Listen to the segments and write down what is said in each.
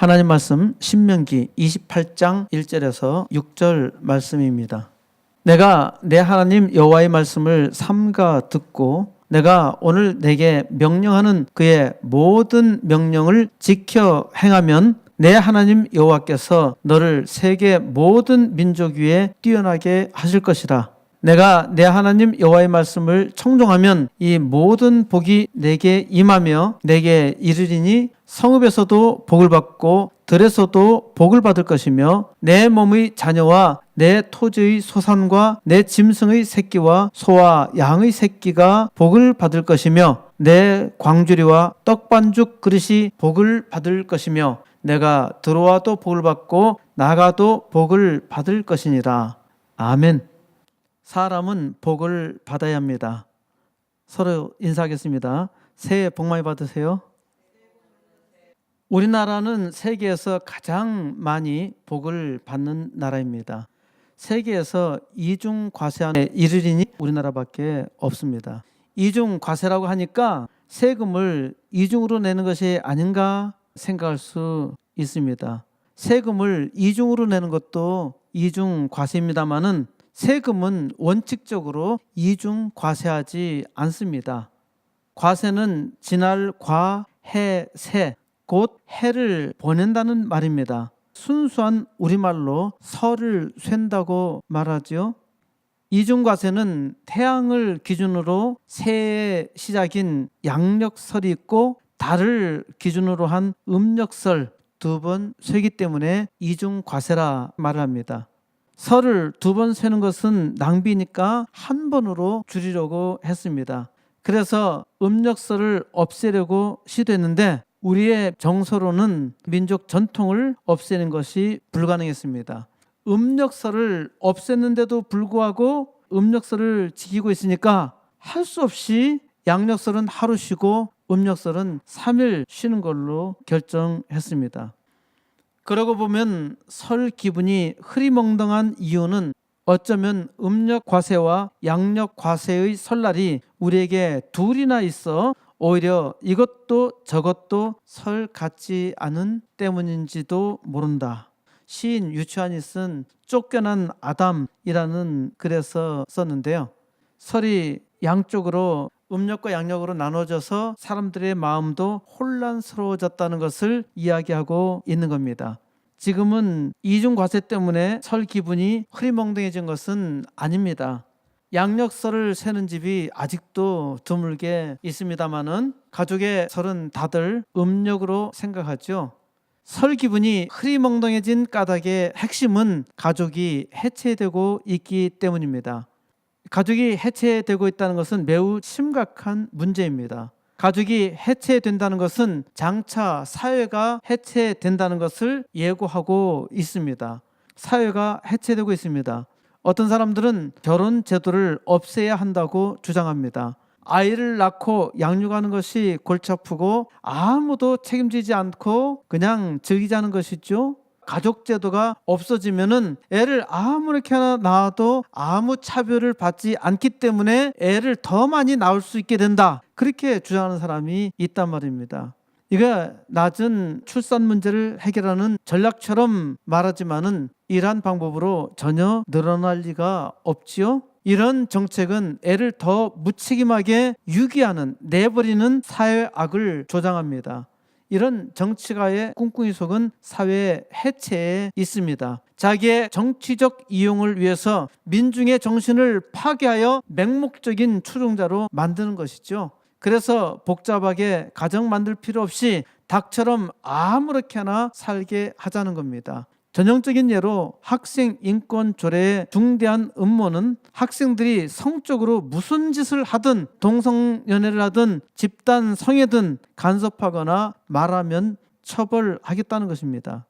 하나님 말씀 신명기 28장 1절에서 6절 말씀입니다. 내가 내 하나님 여호와의 말씀을 삼가 듣고 내가 오늘 내게 명령하는 그의 모든 명령을 지켜 행하면 내 하나님 여호와께서 너를 세계 모든 민족 위에 뛰어나게 하실 것이라. 내가 내 하나님 여호와의 말씀을 청종하면 이 모든 복이 내게 임하며 내게 이르리니 성읍에서도 복을 받고 들에서도 복을 받을 것이며 내 몸의 자녀와 내 토지의 소산과 내 짐승의 새끼와 소와 양의 새끼가 복을 받을 것이며 내 광주리와 떡반죽 그릇이 복을 받을 것이며 내가 들어와도 복을 받고 나가도 복을 받을 것이니라. 아멘. 사람은 복을 받아야 합니다. 서로 인사하겠습니다. 새해 복 많이 받으세요. 우리나라는 세계에서 가장 많이 복을 받는 나라입니다. 세계에서 이중 과세 안에 이르리니 우리나라밖에 없습니다. 이중 과세라고 하니까 세금을 이중으로 내는 것이 아닌가 생각할 수 있습니다. 세금을 이중으로 내는 것도 이중 과세입니다만은 세금은 원칙적으로 이중 과세하지 않습니다. 과세는 지날 과, 해, 세, 곧 해를 보낸다는 말입니다. 순수한 우리말로 설을 쐰다고 말하지요. 이중과세는 태양을 기준으로 새해의 시작인 양력설이 있고 달을 기준으로 한 음력설 두 번 쇠기 때문에 이중과세라 말을 합니다. 설을 두 번 세는 것은 낭비니까 한 번으로 줄이려고 했습니다. 그래서 음력설을 없애려고 시도했는데 우리의 정서로는 민족 전통을 없애는 것이 불가능했습니다. 음력설을 없앴는데도 불구하고 음력설을 지키고 있으니까 할 수 없이 양력설은 하루 쉬고 음력설은 3일 쉬는 걸로 결정했습니다. 그러고 보면 설 기분이 흐리멍덩한 이유는 어쩌면 음력 과세와 양력 과세의 설날이 우리에게 둘이나 있어 오히려 이것도 저것도 설 같지 않은 때문인지도 모른다. 시인 유치환이 쓴 쫓겨난 아담이라는 글에서 썼는데요. 설이 양쪽으로 음력과 양력으로 나눠져서 사람들의 마음도 혼란스러워졌다는 것을 이야기하고 있는 겁니다. 지금은 이중 과세 때문에 설 기분이 흐리멍덩해진 것은 아닙니다. 양력설을 세는 집이 아직도 드물게 있습니다만은 가족의 설은 다들 음력으로 생각하죠. 설 기분이 흐리멍덩해진 까닭의 핵심은 가족이 해체되고 있기 때문입니다. 가족이 해체되고 있다는 것은 매우 심각한 문제입니다. 가족이 해체된다는 것은 장차 사회가 해체된다는 것을 예고하고 있습니다. 사회가 해체되고 있습니다. 어떤 사람들은 결혼 제도를 없애야 한다고 주장합니다. 아이를 낳고 양육하는 것이 골치 아프고 아무도 책임지지 않고 그냥 즐기자는 것이죠. 가족 제도가 없어지면은 애를 아무렇게나 낳아도 아무 차별을 받지 않기 때문에 애를 더 많이 낳을 수 있게 된다. 그렇게 주장하는 사람이 있단 말입니다. 이거 낮은 출산 문제를 해결하는 전략처럼 말하지만은 이러한 방법으로 전혀 늘어날 리가 없지요. 이런 정책은 애를 더 무책임하게 유기하는 내버리는 사회 악을 조장합니다. 이런 정치가의 꿍꿍이 속은 사회 해체에 있습니다. 자기의 정치적 이용을 위해서 민중의 정신을 파괴하여 맹목적인 추종자로 만드는 것이죠. 그래서 복잡하게 가정 만들 필요 없이 닭처럼 아무렇게나 살게 하자는 겁니다. 전형적인 예로 학생 인권 조례의 중대한 음모는 학생들이 성적으로 무슨 짓을 하든 동성연애를 하든 집단 성애든 간섭하거나 말하면 처벌하겠다는 것입니다.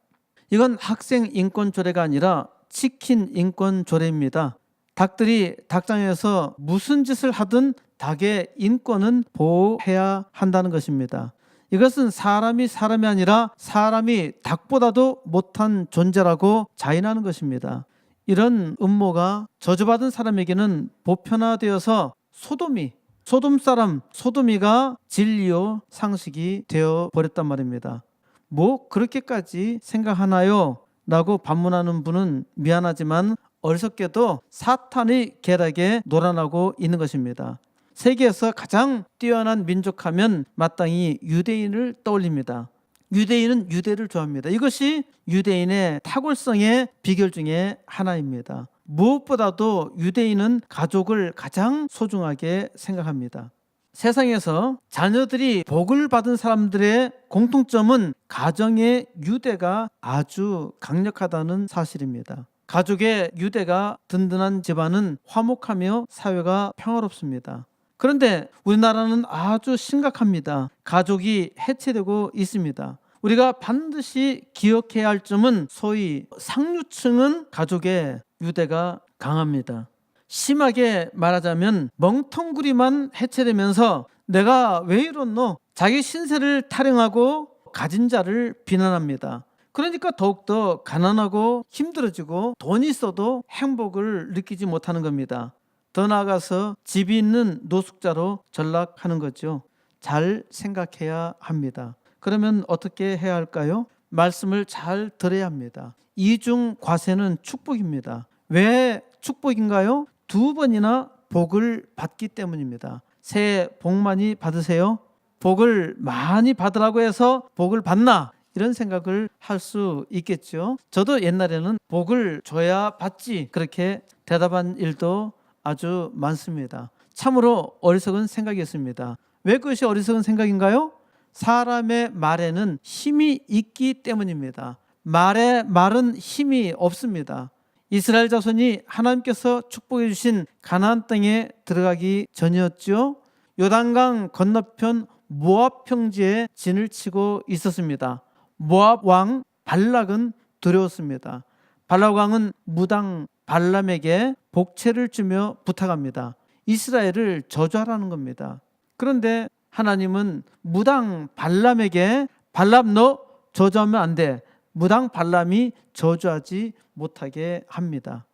이건 학생 인권 조례가 아니라 치킨 인권 조례입니다. 닭들이 닭장에서 무슨 짓을 하든 닭의 인권은 보호해야 한다는 것입니다. 이것은 사람이 사람이 아니라 사람이 닭보다도 못한 존재라고 자인하는 것입니다. 이런 음모가 저주받은 사람에게는 보편화되어서 소돔이 소돔 사람 소돔이가 진리요 상식이 되어 버렸단 말입니다. 뭐 그렇게까지 생각하나요? 라고 반문하는 분은 미안하지만 어리석게도 사탄의 계략에 놀아나고 있는 것입니다. 세계에서 가장 뛰어난 민족하면 마땅히 유대인을 떠올립니다. 유대인은 유대를 좋아합니다. 이것이 유대인의 탁월성의 비결 중에 하나입니다. 무엇보다도 유대인은 가족을 가장 소중하게 생각합니다. 세상에서 자녀들이 복을 받은 사람들의 공통점은 가정의 유대가 아주 강력하다는 사실입니다. 가족의 유대가 든든한 집안은 화목하며 사회가 평화롭습니다. 그런데 우리나라는 아주 심각합니다. 가족이 해체되고 있습니다. 우리가 반드시 기억해야 할 점은 소위 상류층은 가족의 유대가 강합니다. 심하게 말하자면 멍텅구리만 해체되면서 내가 왜 이렇노? 자기 신세를 타령하고 가진 자를 비난합니다. 그러니까 더욱더 가난하고 힘들어지고 돈이 있어도 행복을 느끼지 못하는 겁니다. 더 나아가서 집이 있는 노숙자로 전락하는 거죠. 잘 생각해야 합니다. 그러면 어떻게 해야 할까요? 말씀을 잘 들어야 합니다. 이중 과세는 축복입니다. 왜 축복인가요? 두 번이나 복을 받기 때문입니다. 새해 복 많이 받으세요. 복을 많이 받으라고 해서 복을 받나? 이런 생각을 할 수 있겠죠. 저도 옛날에는 복을 줘야 받지 그렇게 대답한 일도 아주 많습니다. 참으로 어리석은 생각이었습니다. 왜 그것이 어리석은 생각인가요? 사람의 말에는 힘이 있기 때문입니다. 말에 말은 힘이 없습니다. 이스라엘 자손이 하나님께서 축복해 주신 가나안 땅에 들어가기 전이었죠. 요단강 건너편 모압 평지에 진을 치고 있었습니다. 모압 왕 발락은 두려웠습니다. 발락 왕은 무당 발람에게 복채를 주며 부탁합니다. 이스라엘을 저주하라는 겁니다. 그런데 하나님은 무당 발람에게 발람 너 저주하면 안 돼. 무당 발람이 저주하지 못하게 합니다.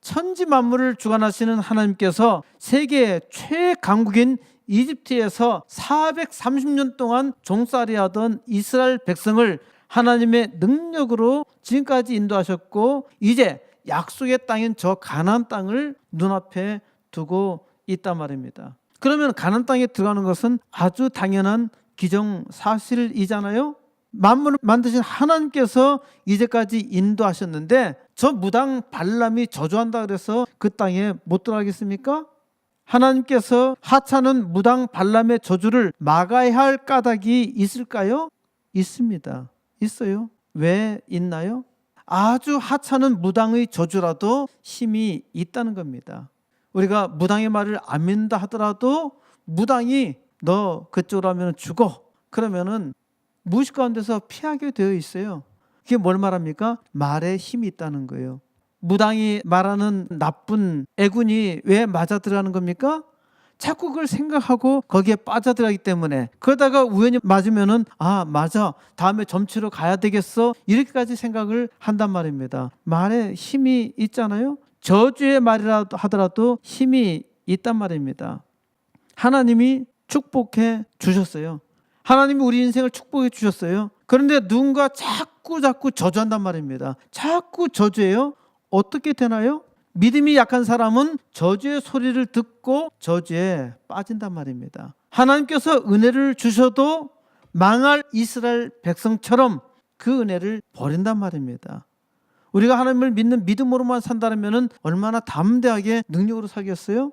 천지 만물을 주관하시는 하나님께서 세계 최강국인 이집트에서 430년 동안 종살이 하던 이스라엘 백성을 하나님의 능력으로 지금까지 인도하셨고 이제 약속의 땅인 저 가나안 땅을 눈앞에 두고 있단 말입니다. 그러면 가나안 땅에 들어가는 것은 아주 당연한 기정 사실이잖아요. 만물을 만드신 하나님께서 이제까지 인도하셨는데 저 무당 발람이 저주한다 그래서 그 땅에 못 들어가겠습니까? 하나님께서 하찮은 무당 발람의 저주를 막아야 할 까닭이 있을까요? 있습니다. 있어요. 왜 있나요? 아주 하찮은 무당의 저주라도 힘이 있다는 겁니다. 우리가 무당의 말을 안 믿는다 하더라도 무당이 너 그쪽으로 하면 죽어. 그러면은 무식 가운데서 피하게 되어 있어요. 그게 뭘 말합니까? 말에 힘이 있다는 거예요. 무당이 말하는 나쁜 애군이 왜 맞아 들어가는 겁니까? 자꾸 그걸 생각하고 거기에 빠져들어가기 때문에 그러다가 우연히 맞으면은 아 맞아. 다음에 점치러 가야 되겠어. 이렇게까지 생각을 한단 말입니다. 말에 힘이 있잖아요. 저주의 말이라도 하더라도 힘이 있단 말입니다. 하나님이 축복해 주셨어요. 하나님이 우리 인생을 축복해 주셨어요. 그런데 누군가 자꾸 자꾸 저주한단 말입니다. 자꾸 저주해요? 어떻게 되나요? 믿음이 약한 사람은 저주의 소리를 듣고 저주에 빠진단 말입니다. 하나님께서 은혜를 주셔도 망할 이스라엘 백성처럼 그 은혜를 버린단 말입니다. 우리가 하나님을 믿는 믿음으로만 산다면 얼마나 담대하게 능력으로 살겠어요?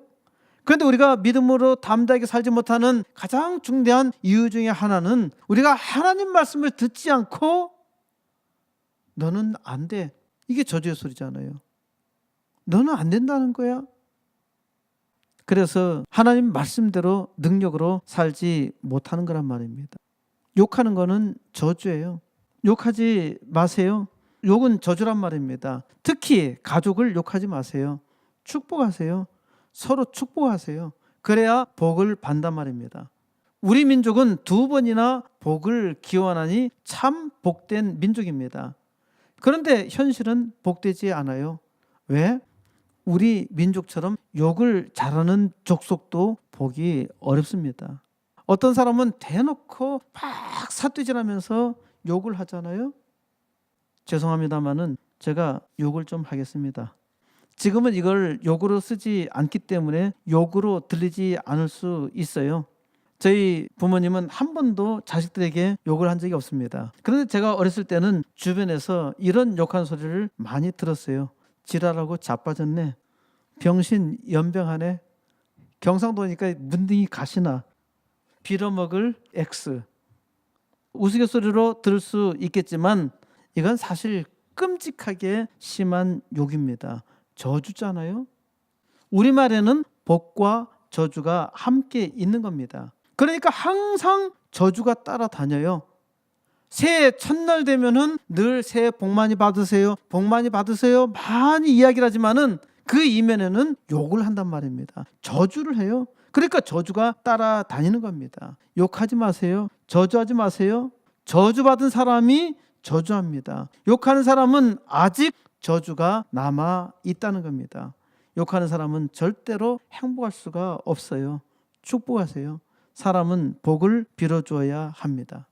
그런데 우리가 믿음으로 담대하게 살지 못하는 가장 중대한 이유 중에 하나는 우리가 하나님 말씀을 듣지 않고 너는 안 돼. 이게 저주의 소리잖아요. 너는 안 된다는 거야. 그래서 하나님 말씀대로 능력으로 살지 못하는 거란 말입니다. 욕하는 거는 저주예요. 욕하지 마세요. 욕은 저주란 말입니다. 특히 가족을 욕하지 마세요. 축복하세요. 서로 축복하세요. 그래야 복을 받단 말입니다. 우리 민족은 두 번이나 복을 기원하니 참 복된 민족입니다. 그런데 현실은 복되지 않아요. 왜? 우리 민족처럼 욕을 잘하는 족속도 보기 어렵습니다. 어떤 사람은 대놓고 막 사투질하면서 욕을 하잖아요. 죄송합니다만은 제가 욕을 좀 하겠습니다. 지금은 이걸 욕으로 쓰지 않기 때문에 욕으로 들리지 않을 수 있어요. 저희 부모님은 한 번도 자식들에게 욕을 한 적이 없습니다. 그런데 제가 어렸을 때는 주변에서 이런 욕한 소리를 많이 들었어요. 지랄하고 자빠졌네. 병신 연병하네. 경상도니까 문딩이 가시나. 빌어먹을 X. 우스갯소리로 들을 수 있겠지만 이건 사실 끔찍하게 심한 욕입니다. 저주잖아요. 우리말에는 복과 저주가 함께 있는 겁니다. 그러니까 항상 저주가 따라다녀요. 새해 첫날 되면은 늘 새해 복 많이 받으세요. 복 많이 받으세요. 많이 이야기를 하지만은 그 이면에는 욕을 한단 말입니다. 저주를 해요. 그러니까 저주가 따라다니는 겁니다. 욕하지 마세요. 저주하지 마세요. 저주받은 사람이 저주합니다. 욕하는 사람은 아직 저주가 남아 있다는 겁니다. 욕하는 사람은 절대로 행복할 수가 없어요. 축복하세요. 사람은 복을 빌어주어야 합니다.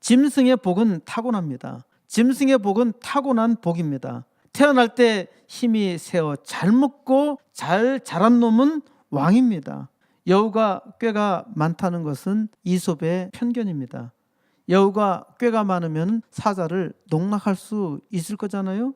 짐승의 복은 타고납니다. 짐승의 복은 타고난 복입니다. 태어날 때 힘이 세어 잘 먹고 잘 자란 놈은 왕입니다. 여우가 꾀가 많다는 것은 이솝의 편견입니다. 여우가 꾀가 많으면 사자를 농락할 수 있을 거잖아요.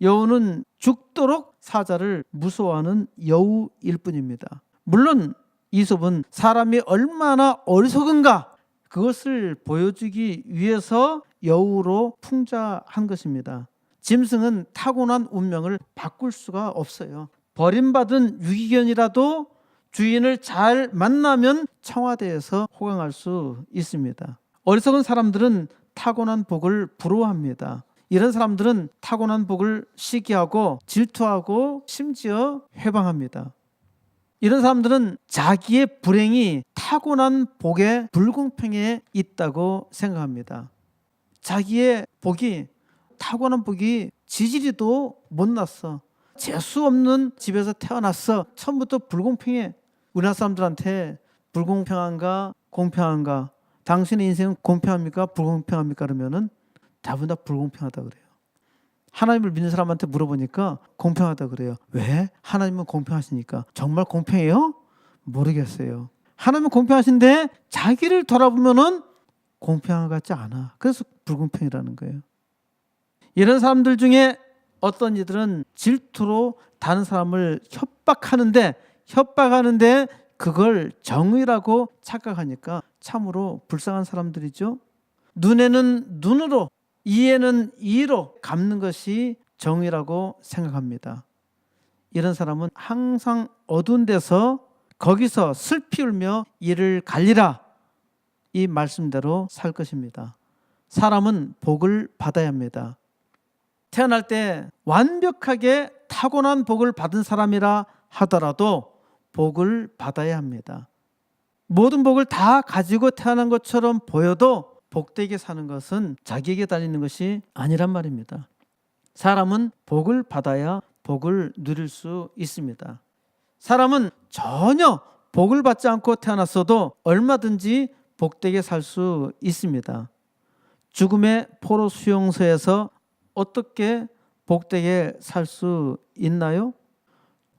여우는 죽도록 사자를 무서워하는 여우일 뿐입니다. 물론 이솝은 사람이 얼마나 어리석은가 그것을 보여주기 위해서 여우로 풍자한 것입니다. 짐승은 타고난 운명을 바꿀 수가 없어요. 버림받은 유기견이라도 주인을 잘 만나면 청와대에서 호강할 수 있습니다. 어리석은 사람들은 타고난 복을 부러워합니다. 이런 사람들은 타고난 복을 시기하고 질투하고 심지어 회방합니다. 이런 사람들은 자기의 불행이 타고난 복의 불공평에 있다고 생각합니다. 자기의 복이 타고난 복이 지지리도 못났어. 재수 없는 집에서 태어났어. 처음부터 불공평해. 우리나라 사람들한테 불공평한가 공평한가 당신의 인생은 공평합니까 불공평합니까 그러면은 대부분 다 불공평하다 그래요. 하나님을 믿는 사람한테 물어보니까 공평하다 그래요. 왜? 하나님은 공평하시니까. 정말 공평해요? 모르겠어요. 하나님은 공평하신데 자기를 돌아보면은 공평한 것 같지 않아. 그래서 불공평이라는 거예요. 이런 사람들 중에 어떤 이들은 질투로 다른 사람을 협박하는데 협박하는데 그걸 정의라고 착각하니까 참으로 불쌍한 사람들이죠. 눈에는 눈으로 이에는 이로 갚는 것이 정의라고 생각합니다. 이런 사람은 항상 어두운 데서 거기서 슬피 울며 이를 갈리라 이 말씀대로 살 것입니다. 사람은 복을 받아야 합니다. 태어날 때 완벽하게 타고난 복을 받은 사람이라 하더라도 복을 받아야 합니다. 모든 복을 다 가지고 태어난 것처럼 보여도 복되게 사는 것은 자기에게 달리는 것이 아니란 말입니다. 사람은 복을 받아야 복을 누릴 수 있습니다. 사람은 전혀 복을 받지 않고 태어났어도 얼마든지 복되게 살 수 있습니다. 죽음의 포로 수용소에서 어떻게 복되게 살 수 있나요?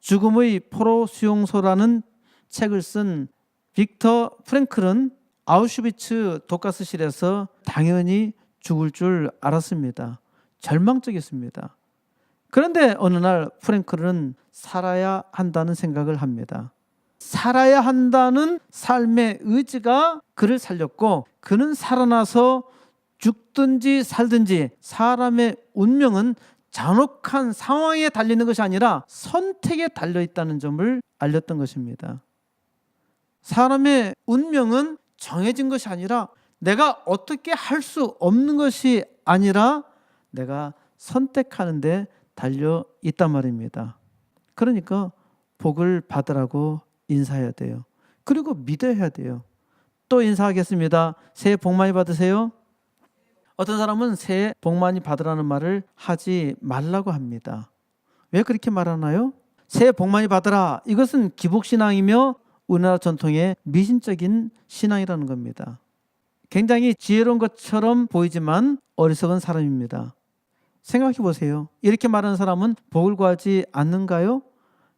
죽음의 포로 수용소라는 책을 쓴 빅터 프랭클은 아우슈비츠 독가스실에서 당연히 죽을 줄 알았습니다. 절망적이었습니다. 그런데 어느 날 프랭클은 살아야 한다는 생각을 합니다. 살아야 한다는 삶의 의지가 그를 살렸고 그는 살아나서 죽든지 살든지 사람의 운명은 잔혹한 상황에 달리는 것이 아니라 선택에 달려 있다는 점을 알렸던 것입니다. 사람의 운명은 정해진 것이 아니라 내가 어떻게 할 수 없는 것이 아니라 내가 선택하는데 달려 있단 말입니다. 그러니까 복을 받으라고 인사해야 돼요. 그리고 믿어야 돼요. 또 인사하겠습니다. 새해 복 많이 받으세요. 어떤 사람은 새해 복 많이 받으라는 말을 하지 말라고 합니다. 왜 그렇게 말하나요? 새해 복 많이 받으라. 이것은 기복신앙이며 우리나라 전통의 미신적인 신앙이라는 겁니다. 굉장히 지혜로운 것처럼 보이지만 어리석은 사람입니다. 생각해 보세요. 이렇게 말하는 사람은 복을 구하지 않는가요?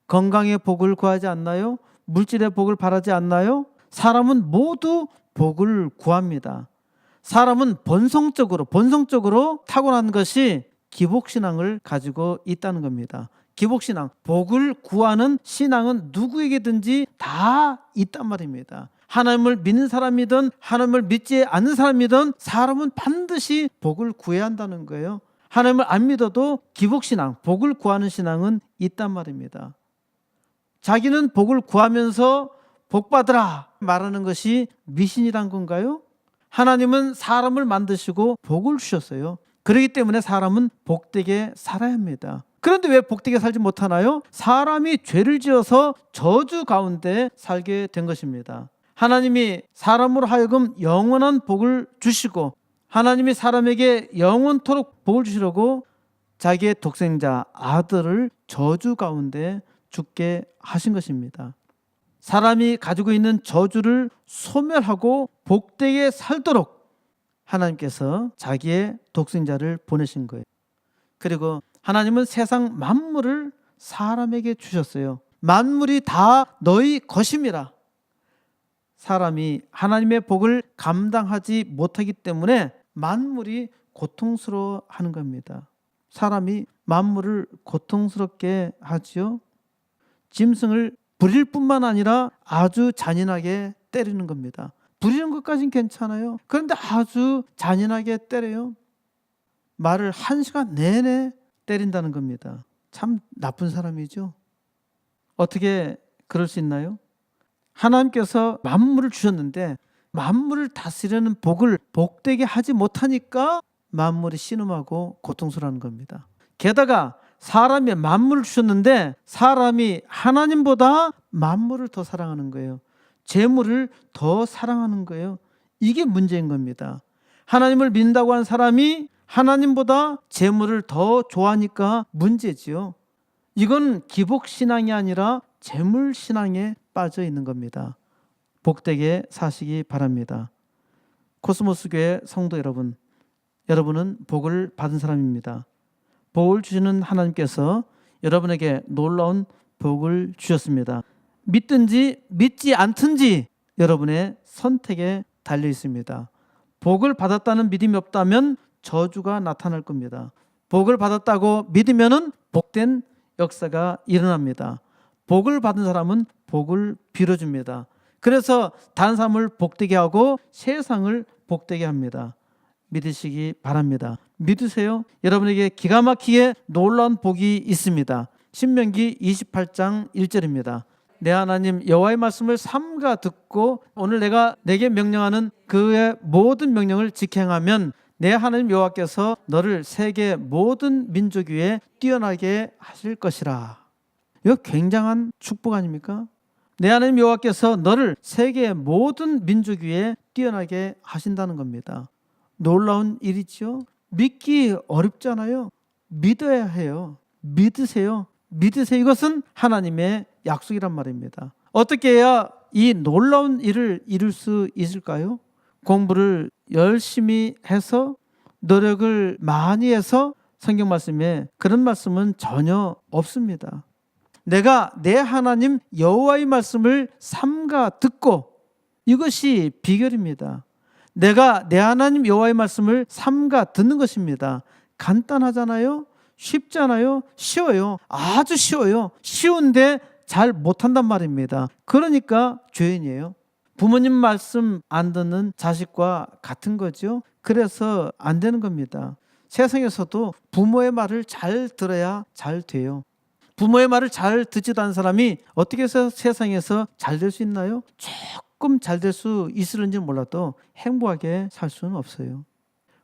건강의 복을 구하지 않나요? 물질의 복을 바라지 않나요? 사람은 모두 복을 구합니다. 사람은 본성적으로 본성적으로 타고난 것이 기복신앙을 가지고 있다는 겁니다. 기복신앙, 복을 구하는 신앙은 누구에게든지 다 있단 말입니다. 하나님을 믿는 사람이든 하나님을 믿지 않는 사람이든 사람은 반드시 복을 구해야 한다는 거예요. 하나님을 안 믿어도 기복신앙, 복을 구하는 신앙은 있단 말입니다. 자기는 복을 구하면서 복 받으라 말하는 것이 미신이란 건가요? 하나님은 사람을 만드시고 복을 주셨어요. 그렇기 때문에 사람은 복되게 살아야 합니다. 그런데 왜 복되게 살지 못하나요? 사람이 죄를 지어서 저주 가운데 살게 된 것입니다. 하나님이 사람으로 하여금 영원한 복을 주시고 하나님이 사람에게 영원토록 복을 주시려고 자기의 독생자 아들을 저주 가운데 죽게 하신 것입니다. 사람이 가지고 있는 저주를 소멸하고 복되게 살도록 하나님께서 자기의 독생자를 보내신 거예요. 그리고 하나님은 세상 만물을 사람에게 주셨어요. 만물이 다 너희 것임이라. 사람이 하나님의 복을 감당하지 못하기 때문에 만물이 고통스러워 하는 겁니다. 사람이 만물을 고통스럽게 하지요. 짐승을 부릴 뿐만 아니라 아주 잔인하게 때리는 겁니다. 부리는 것까진 괜찮아요. 그런데 아주 잔인하게 때려요. 말을 한 시간 내내 때린다는 겁니다. 참 나쁜 사람이죠. 어떻게 그럴 수 있나요? 하나님께서 만물을 주셨는데 만물을 다스리는 복을 복되게 하지 못하니까 만물이 신음하고 고통스러워하는 겁니다. 게다가 사람이 만물을 주셨는데 사람이 하나님보다 만물을 더 사랑하는 거예요. 재물을 더 사랑하는 거예요. 이게 문제인 겁니다. 하나님을 믿는다고 한 사람이 하나님보다 재물을 더 좋아하니까 문제지요. 이건 기복 신앙이 아니라 재물 신앙에 빠져 있는 겁니다. 복되게 사시기 바랍니다. 코스모스 교회 성도 여러분, 여러분은 복을 받은 사람입니다. 복을 주시는 하나님께서 여러분에게 놀라운 복을 주셨습니다. 믿든지 믿지 않든지 여러분의 선택에 달려 있습니다. 복을 받았다는 믿음이 없다면 저주가 나타날 겁니다. 복을 받았다고 믿으면은 복된 역사가 일어납니다. 복을 받은 사람은 복을 빌어줍니다. 그래서 다른 사람을 복되게 하고 세상을 복되게 합니다. 믿으시기 바랍니다. 믿으세요. 여러분에게 기가 막히게 놀라운 복이 있습니다. 신명기 28장 1절입니다. 내 하나님 여호와의 말씀을 삼가 듣고 오늘 내가 내게 명령하는 그의 모든 명령을 직행하면 내 하나님 여호와께서 너를 세계 모든 민족 위에 뛰어나게 하실 것이라. 이거 굉장한 축복 아닙니까? 내 하나님 여호와께서 너를 세계 모든 민족 위에 뛰어나게 하신다는 겁니다. 놀라운 일이죠. 믿기 어렵잖아요. 믿어야 해요. 믿으세요. 믿으세요. 이것은 하나님의 약속이란 말입니다. 어떻게 해야 이 놀라운 일을 이룰 수 있을까요? 공부를 열심히 해서 노력을 많이 해서 성경 말씀에 그런 말씀은 전혀 없습니다. 내가 내 하나님 여호와의 말씀을 삼가 듣고 이것이 비결입니다. 내가 내 하나님 여호와의 말씀을 삼가 듣는 것입니다. 간단하잖아요. 쉽잖아요. 쉬워요. 아주 쉬워요. 쉬운데 잘 못한단 말입니다. 그러니까 죄인이에요. 부모님 말씀 안 듣는 자식과 같은 거죠. 그래서 안 되는 겁니다. 세상에서도 부모의 말을 잘 들어야 잘 돼요. 부모의 말을 잘 듣지도 않은 사람이 어떻게 해서 세상에서 잘 될 수 있나요? 조금 잘 될 수 있을는지 몰라도 행복하게 살 수는 없어요.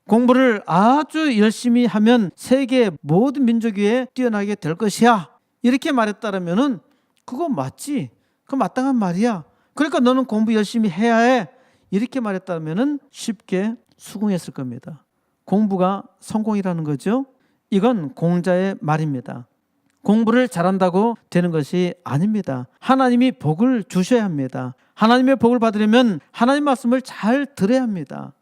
공부를 아주 열심히 하면 세계 모든 민족 위에 뛰어나게 될 것이야. 이렇게 말했다면은 그거 맞지? 그거 마땅한 말이야. 그러니까 너는 공부 열심히 해야 해. 이렇게 말했다면은 쉽게 수긍했을 겁니다. 공부가 성공이라는 거죠. 이건 공자의 말입니다. 공부를 잘한다고 되는 것이 아닙니다. 하나님이 복을 주셔야 합니다. 하나님의 복을 받으려면 하나님 말씀을 잘 들어야 합니다.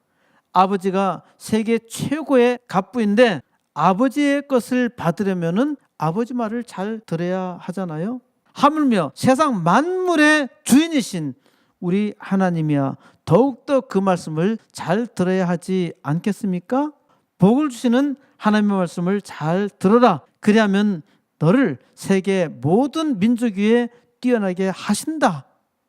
아버지가 세계 최고의 갑부인데 아버지의 것을 받으려면은 아버지 말을 잘 들어야 하잖아요. 하물며 세상 만물의 주인이신 우리 하나님이야 더욱더 그 말씀을 잘 들어야 하지 않겠습니까? 복을 주시는 하나님의 말씀을 잘 들어라. 그리하면 너를 세계 모든 민족 위에 뛰어나게 하신다.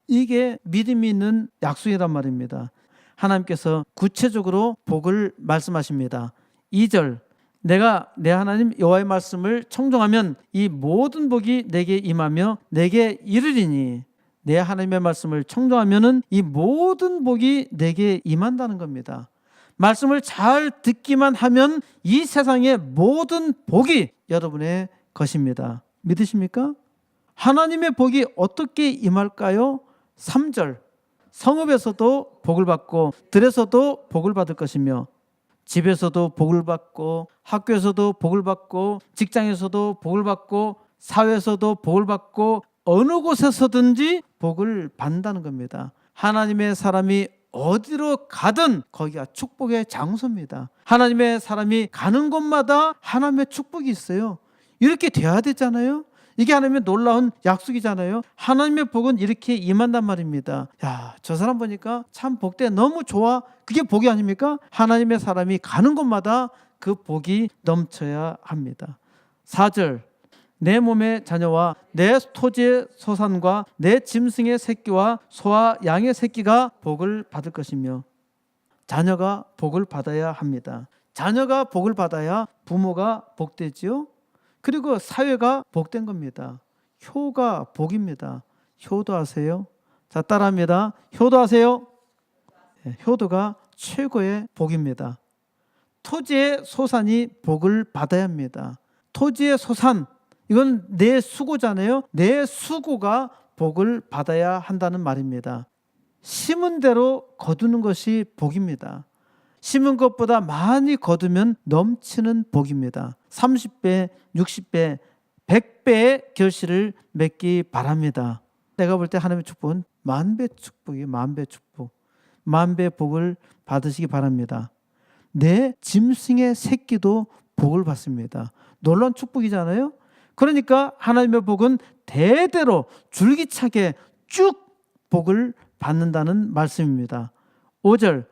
이게 믿음이 있는 약속이란 말입니다. 하나님께서 구체적으로 복을 말씀하십니다. 2절 내가 내 하나님 여호와의 말씀을 청종하면 이 모든 복이 내게 임하며 내게 이르리니 내 하나님의 말씀을 청종하면은 이 모든 복이 내게 임한다는 겁니다. 말씀을 잘 듣기만 하면 이 세상의 모든 복이 여러분의 것입니다. 믿으십니까? 하나님의 복이 어떻게 임할까요? 3절 성읍에서도 복을 받고 들에서도 복을 받을 것이며 집에서도 복을 받고 학교에서도 복을 받고 직장에서도 복을 받고 사회에서도 복을 받고 어느 곳에서든지 복을 받는다는 겁니다. 하나님의 사람이 어디로 가든 거기가 축복의 장소입니다. 하나님의 사람이 가는 곳마다 하나님의 축복이 있어요. 이렇게 돼야 되잖아요. 이게 하나님의 놀라운 약속이잖아요. 하나님의 복은 이렇게 임한단 말입니다. 야, 저 사람 보니까 참 복돼 너무 좋아. 그게 복이 아닙니까? 하나님의 사람이 가는 곳마다 그 복이 넘쳐야 합니다. 4절 내 몸의 자녀와 내 토지의 소산과 내 짐승의 새끼와 소와 양의 새끼가 복을 받을 것이며 자녀가 복을 받아야 합니다. 자녀가 복을 받아야 부모가 복되지요. 그리고 사회가 복된 겁니다. 효가 복입니다. 효도하세요. 자, 따라합니다. 효도하세요. 예, 효도가 최고의 복입니다. 토지의 소산이 복을 받아야 합니다. 토지의 소산, 이건 내 수고잖아요. 내 수고가 복을 받아야 한다는 말입니다. 심은 대로 거두는 것이 복입니다. 심은 것보다 많이 거두면 넘치는 복입니다. 30배, 60배, 100배의 결실을 맺기 바랍니다. 내가 볼 때 하나님의 축복은 만배 축복이 만배 축복. 만배 복을 받으시기 바랍니다. 내 짐승의 새끼도 복을 받습니다. 놀라운 축복이잖아요. 그러니까 하나님의 복은 대대로 줄기차게 쭉 복을 받는다는 말씀입니다. 5절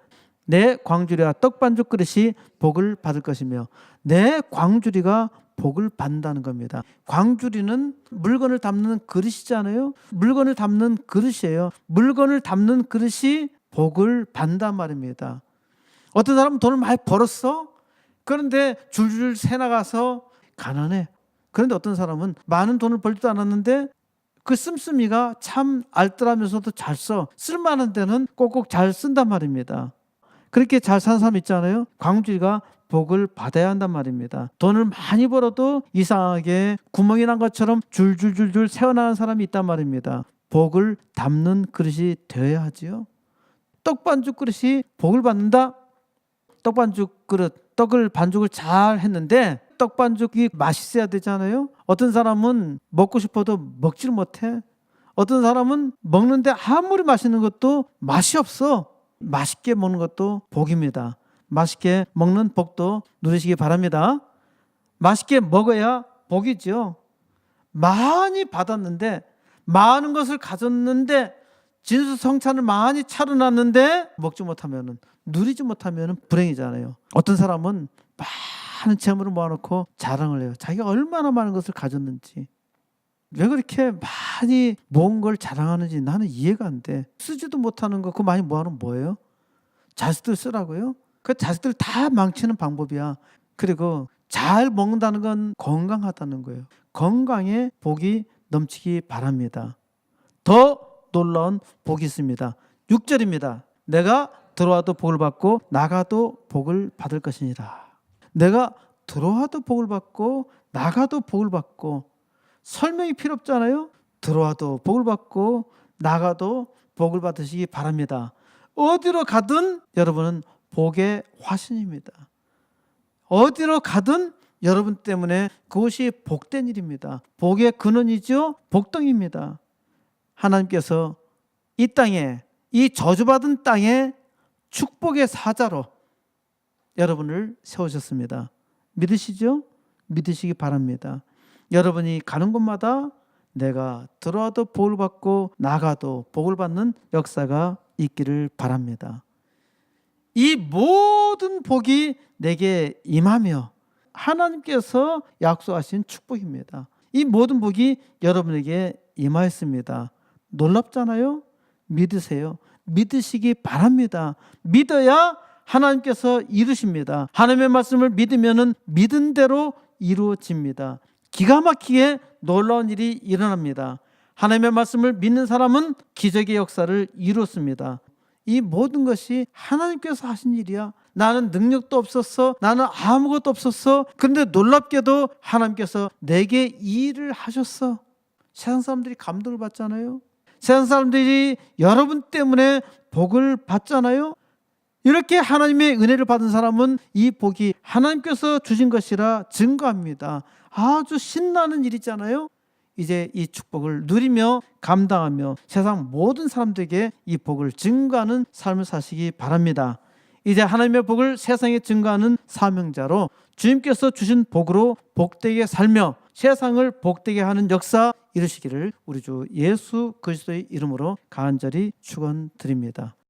내 광주리와 떡 반죽 그릇이 복을 받을 것이며 내 광주리가 복을 받는다는 겁니다. 광주리는 물건을 담는 그릇이잖아요. 물건을 담는 그릇이에요. 물건을 담는 그릇이 복을 받는단 말입니다. 어떤 사람은 돈을 많이 벌었어. 그런데 줄줄 새 나가서 가난해. 그런데 어떤 사람은 많은 돈을 벌지도 않았는데 그 씀씀이가 참 알뜰하면서도 잘 써. 쓸만한 데는 꼭꼭 잘 쓴단 말입니다. 그렇게 잘 사는 사람 있잖아요. 광주리가 복을 받아야 한단 말입니다. 돈을 많이 벌어도 이상하게 구멍이 난 것처럼 줄줄줄줄 새어나는 사람이 있단 말입니다. 복을 담는 그릇이 되어야 하지요. 떡반죽 그릇이 복을 받는다. 떡반죽 그릇, 떡을 반죽을 잘 했는데 떡반죽이 맛있어야 되잖아요. 어떤 사람은 먹고 싶어도 먹질 못해. 어떤 사람은 먹는데 아무리 맛있는 것도 맛이 없어. 맛있게 먹는 것도 복입니다. 맛있게 먹는 복도 누리시기 바랍니다. 맛있게 먹어야 복이죠. 많이 받았는데 많은 것을 가졌는데 진수성찬을 많이 차려놨는데 먹지 못하면은 누리지 못하면은 불행이잖아요. 어떤 사람은 많은 재물을 모아놓고 자랑을 해요. 자기가 얼마나 많은 것을 가졌는지. 왜 그렇게 많이 모은 걸 자랑하는지 나는 이해가 안 돼. 쓰지도 못하는 거 그거 많이 모아놓으면 뭐예요? 자식들 쓰라고요? 그 자식들 다 망치는 방법이야. 그리고 잘 먹는다는 건 건강하다는 거예요. 건강에 복이 넘치기 바랍니다. 더 놀라운 복이 있습니다. 6절입니다. 내가 들어와도 복을 받고 나가도 복을 받을 것이니라. 내가 들어와도 복을 받고 나가도 복을 받고 설명이 필요 없잖아요. 들어와도 복을 받고 나가도 복을 받으시기 바랍니다. 어디로 가든 여러분은 복의 화신입니다. 어디로 가든 여러분 때문에 그것이 복된 일입니다. 복의 근원이죠. 복덩입니다. 하나님께서 이 땅에 이 저주받은 땅에 축복의 사자로 여러분을 세우셨습니다. 믿으시죠? 믿으시기 바랍니다. 여러분이 가는 곳마다 내가 들어와도 복을 받고 나가도 복을 받는 역사가 있기를 바랍니다. 이 모든 복이 내게 임하며 하나님께서 약속하신 축복입니다. 이 모든 복이 여러분에게 임하였습니다. 놀랍잖아요? 믿으세요. 믿으시기 바랍니다. 믿어야 하나님께서 이루십니다. 하나님의 말씀을 믿으면은 믿은 대로 이루어집니다. 기가 막히게 놀라운 일이 일어납니다. 하나님의 말씀을 믿는 사람은 기적의 역사를 이루었습니다. 이 모든 것이 하나님께서 하신 일이야. 나는 능력도 없었어. 나는 아무것도 없었어. 그런데 놀랍게도 하나님께서 내게 이 일을 하셨어. 세상 사람들이 감동을 받잖아요. 세상 사람들이 여러분 때문에 복을 받잖아요. 이렇게 하나님의 은혜를 받은 사람은 이 복이 하나님께서 주신 것이라 증거합니다. 아주 신나는 일이잖아요. 이제 이 축복을 누리며 감당하며 세상 모든 사람들에게 이 복을 증거하는 삶을 사시기 바랍니다. 이제 하나님의 복을 세상에 증거하는 사명자로 주님께서 주신 복으로 복되게 살며 세상을 복되게 하는 역사 이루시기를 우리 주 예수 그리스도의 이름으로 간절히 축원드립니다.